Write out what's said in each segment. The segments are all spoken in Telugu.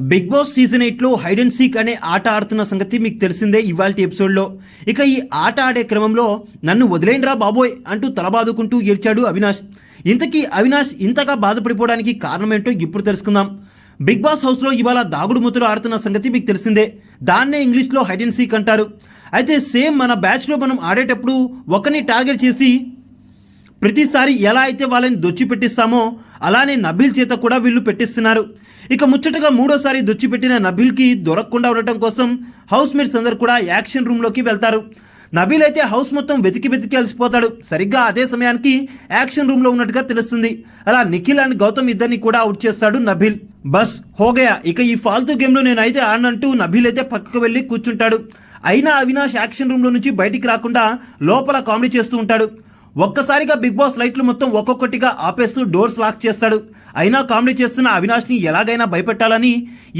బిగ్ బాస్ సీజన్ ఎయిట్లో హైడ్ అండ్ సీక్ అనే ఆట ఆడుతున్న సంగతి మీకు తెలిసిందే ఇవాళ ఎపిసోడ్లో. ఇక ఈ ఆట ఆడే క్రమంలో నన్ను వదిలేండ్రా బాబోయ్ అంటూ తలబాదుకుంటూ ఏడ్చాడు అవినాష్. ఇంతకీ అవినాష్ ఇంతగా బాధపడిపోవడానికి కారణం ఏంటో ఇప్పుడు తెలుసుకుందాం. బిగ్ బాస్ హౌస్లో ఇవాళ దాగుడు ముద్దులు ఆడుతున్న సంగతి మీకు తెలిసిందే. దాన్నే ఇంగ్లీష్లో హైడ్ అండ్ సీక్ అంటారు. అయితే సేమ్ మన బ్యాచ్లో మనం ఆడేటప్పుడు ఒకరిని టార్గెట్ చేసి ప్రతిసారి ఎలా అయితే వాళ్ళని దొచ్చి పెట్టిస్తామో అలానే నబీల్ చేత కూడా వీళ్ళు పెట్టిస్తున్నారు. ఇక ముచ్చటగా మూడోసారి దొచ్చిపెట్టిన నబీల్కి దొరకకుండా ఉండటం కోసం హౌస్ మేట్స్ అందరు కూడా యాక్షన్ రూమ్లోకి వెళ్తారు. నబీల్ అయితే హౌస్ మొత్తం వెతికి వెతికి అలసిపోతాడు. సరిగ్గా అదే సమయానికి యాక్షన్ రూమ్లో ఉన్నట్టుగా తెలుస్తుంది. అలా నిఖిల్ అండ్ గౌతమ్ ఇద్దరిని కూడా అవుట్ చేస్తాడు నబీల్. బస్ హోగయా ఇక ఈ ఫాల్తూ గేమ్లో నేనైతే ఆడనంటూ నబీల్ అయితే పక్కకు వెళ్ళి కూర్చుంటాడు. అయినా అవినాష్ యాక్షన్ రూమ్లో నుంచి బయటికి రాకుండా లోపల కామెడీ చేస్తూ ఉంటాడు. ఒక్కసారిగా బిగ్ బాస్ లైట్లు మొత్తం ఒక్కొక్కటిగా ఆపేస్తూ డోర్స్ లాక్ చేస్తాడు. అయినా కామెడీ చేస్తున్న అవినాష్ని ఎలాగైనా భయపెట్టాలని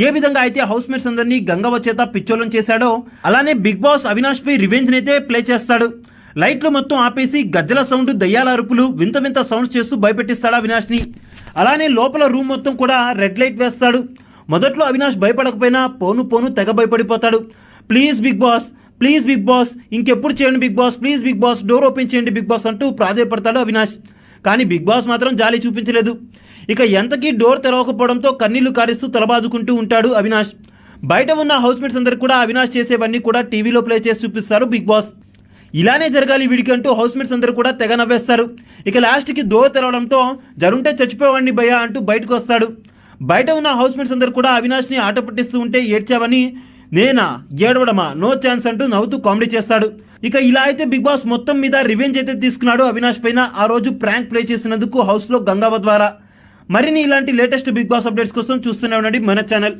ఏ విధంగా అయితే హౌస్ మేట్స్ అందరినీ గంగవ చేత పిచ్చోలం చేశాడో అలానే బిగ్ బాస్ అవినాష్పై రివెంజ్ని అయితే ప్లే చేస్తాడు. లైట్లు మొత్తం ఆపేసి గజ్జల సౌండ్ దయ్యాల అరుపులు వింత వింత సౌండ్స్ చేస్తూ భయపెట్టిస్తాడు అవినాష్ని. అలానే లోపల రూమ్ మొత్తం కూడా రెడ్ లైట్ వేస్తాడు. మొదట్లో అవినాష్ భయపడకపోయినా పోను పోను తెగ భయపడిపోతాడు. Please Bigg Boss please Bigg Boss ఇంకెప్పుడు చేయండి Bigg Boss please Bigg Boss door open చేయండి బిగ్ బాస్ అంటూ ప్రాధాయపడతాడు అవినాష్. కానీ బిగ్ బాస్ మాత్రం జాలి చూపించలేదు. ఇక ఎంతకీ డోర్ తెరవకపోవడంతో కన్నీళ్ళు కారిస్తూ తలబాదుకుంటూ ఉంటాడు అవినాష్. బయట ఉన్న హౌస్ మేట్స్ అందరు కూడా అవినాష్ చేసేవన్నీ కూడా టీవీలో ప్లే చేసి చూపిస్తారు బిగ్ బాస్. ఇలానే జరగాలి వీడికి అంటూ హౌస్ మేట్స్ అందరూ కూడా తెగ నవ్వేస్తారు. ఇక లాస్ట్కి డోర్ తెరవడంతో జరుంటే చచ్చిపోవాడిని భయ అంటూ బయటకు వస్తాడు. బయట ఉన్న హౌస్ మేట్స్ కూడా అవినాష్ని ఆట పట్టిస్తూ ఉంటే ఏడ్చావని నేనా? ఏడవడమా? నో ఛాన్స్ అంటూ నవ్వుతూ కామెడీ చేస్తాడు. ఇక ఇలా అయితే బిగ్ బాస్ మొత్తం మీద రివెంజ్ అయితే తీసుకున్నాడు అవినాష్ పైన. ఆ రోజు ప్రాంక్ ప్లే చేసినందుకు హౌస్లో గంగావ ద్వారా మరిన్ని ఇలాంటి లేటెస్ట్ బిగ్ బాస్ అప్డేట్స్ కోసం చూస్తూనే ఉండండి మన ఛానల్.